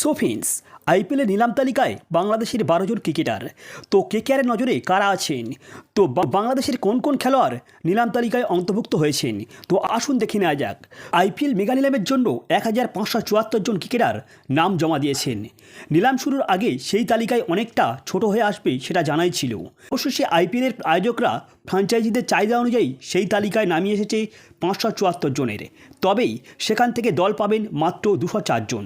সোফিন্স, আইপিএলের নিলাম তালিকায় বাংলাদেশের বারো জন ক্রিকেটার। তো কে কেকেআরের নজরে কারা আছেন? তো বাংলাদেশের কোন কোন খেলোয়াড় নিলাম তালিকায় অন্তর্ভুক্ত হয়েছেন? তো আসুন দেখে নেওয়া যাক। আইপিএল মেগা নিলামের জন্য এক হাজার পাঁচশো চুয়াত্তর জন ক্রিকেটার নাম জমা দিয়েছেন। নিলাম শুরুর আগে সেই তালিকায় অনেকটা ছোট হয়ে আসবে সেটা জানাই ছিল। অবশেষে আইপিএলের আয়োজকরা ফ্র্যাঞ্চাইজিদের চাহিদা অনুযায়ী সেই তালিকায় নামিয়ে এসেছে পাঁচশো চুয়াত্তর জনের। তবেই সেখান থেকে দল পাবেন মাত্র দুশো চারজন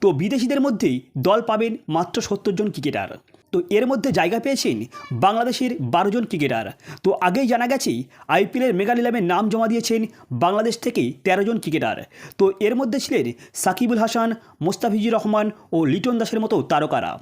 তো বিদেশিদের মধ্যেই দল পাবেন মাত্র সত্তর জন ক্রিকেটার। তো এর মধ্যে জায়গা পেয়েছেন বাংলাদেশের বারো জন ক্রিকেটার। তো আগেই জানা গেছে, আইপিএলের মেগা নিলামে নাম জমা দিয়েছেন বাংলাদেশ থেকে তেরো জন ক্রিকেটার। তো এর মধ্যে ছিলেন সাকিবুল হাসান, মোস্তাফিজুর রহমান ও লিটন দাসের মতো তারকারা।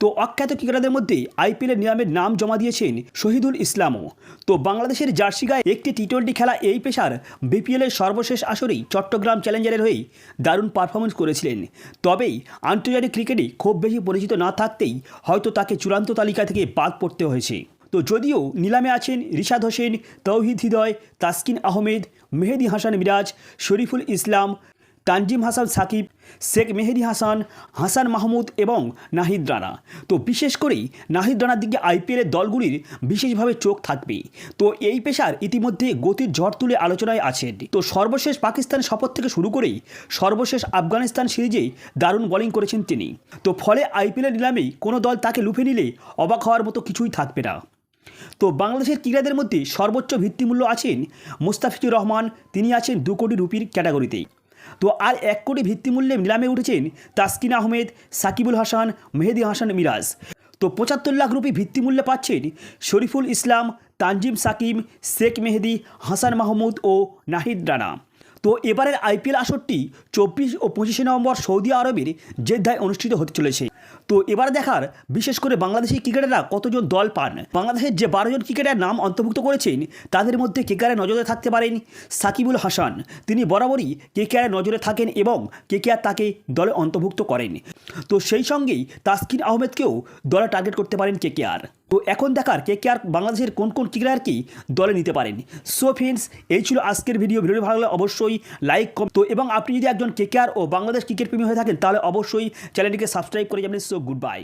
তো অখ্যাত ক্রিকেটারদের মধ্যে আইপিএলের নিলামের নাম জমা দিয়েছেন শহীদুল ইসলামও। তো বাংলাদেশের জার্সি গায়ে একটি টি টোয়েন্টি খেলা এই পেশার বিপিএলের সর্বশেষ আসরেই চট্টগ্রাম চ্যালেঞ্জারের হয়ে দারুণ পারফরমেন্স করেছিলেন। তবেই আন্তর্জাতিক ক্রিকেটে খুব বেশি পরিচিত না থাকতেই হয়তো তাকে চূড়ান্ত তালিকা থেকে বাদ পড়তে হয়েছে। তো যদিও নিলামে আছেন রিশাদ হোসেন, তৌহিদ হৃদয়, তাসকিন আহমেদ, মেহেদি হাসান মিরাজ, শরীফুল ইসলাম তানজিম হাসান সাকিব, শেখ মেহেদি হাসান হাসান মাহমুদ এবং নাহিদ রানা। তো বিশেষ করেই নাহিদ রানার দিকে আইপিএলের দলগুলির বিশেষভাবে চোখ থাকবে তো এই পেশার ইতিমধ্যে গতির ঝড় তুলে আলোচনায় আছেন তো সর্বশেষ পাকিস্তান শপথ থেকে শুরু করেই সর্বশেষ আফগানিস্তান সিরিজে দারুণ বোলিং করেছেন তিনি। তো ফলে আইপিএলের নিলামেই কোনো দল তাকে লুফে নিলে অবাক হওয়ার মতো কিছুই থাকবে না। তো বাংলাদেশের ক্রীড়াদের মধ্যে সর্বোচ্চ ভিত্তিমূল্য আছেন মুস্তাফিজুর রহমান। তিনি আছেন দু কোটি রুপির ক্যাটাগরিতেই। তো আর এক কোটি ভিত্তিমূল্যে নিলামে উঠেছেন তাসকিন আহমেদ, সাকিবুল হাসান, মেহেদি হাসান মিরাজ। তো পঁচাত্তর লাখ রুপি ভিত্তিমূল্যে পাচ্ছেন শরীফুল ইসলাম, তানজিম সাকিম, শেখ মেহেদি, হাসান মাহমুদ ও নাহিদ রানা। তো এবারের আইপিএল আসরটি চব্বিশ ও পঁচিশে নভেম্বর সৌদি আরবের জেদ্দায় অনুষ্ঠিত হতে চলেছে। তো এবার দেখার, বিশেষ করে বাংলাদেশি ক্রিকেটাররা কতজন দল পান? বাংলাদেশের যে বারো জন ক্রিকেটার নাম অন্তর্ভুক্ত করেছেন, তাদের মধ্যে কেকেআরের নজরে থাকতে পারেন? সাকিবুল হাসান, তিনি বরাবরই কেকেআরের নজরে থাকেন এবং কেকেআর তাকে দলে অন্তর্ভুক্ত করেন। তো সেই সঙ্গেই তাসকিন আহমেদকেও দলে টার্গেট করতে পারেন কেকেআর তো এখন দেখার কে কে আর বাংলাদেশের কোন কোন ক্রিকেটারকেই দলে নিতে পারেন। সো ফ্রেন্ডস এই ছিল আজকের ভিডিও ভিডিও ভালো লাগলে অবশ্যই লাইক কম তো এবং আপনি যদি একজন কে কে আর ও বাংলাদেশ ক্রিকেট প্রেমী হয়ে থাকেন, তাহলে অবশ্যই চ্যানেলটিকে সাবস্ক্রাইব করে যাবেন। So good bye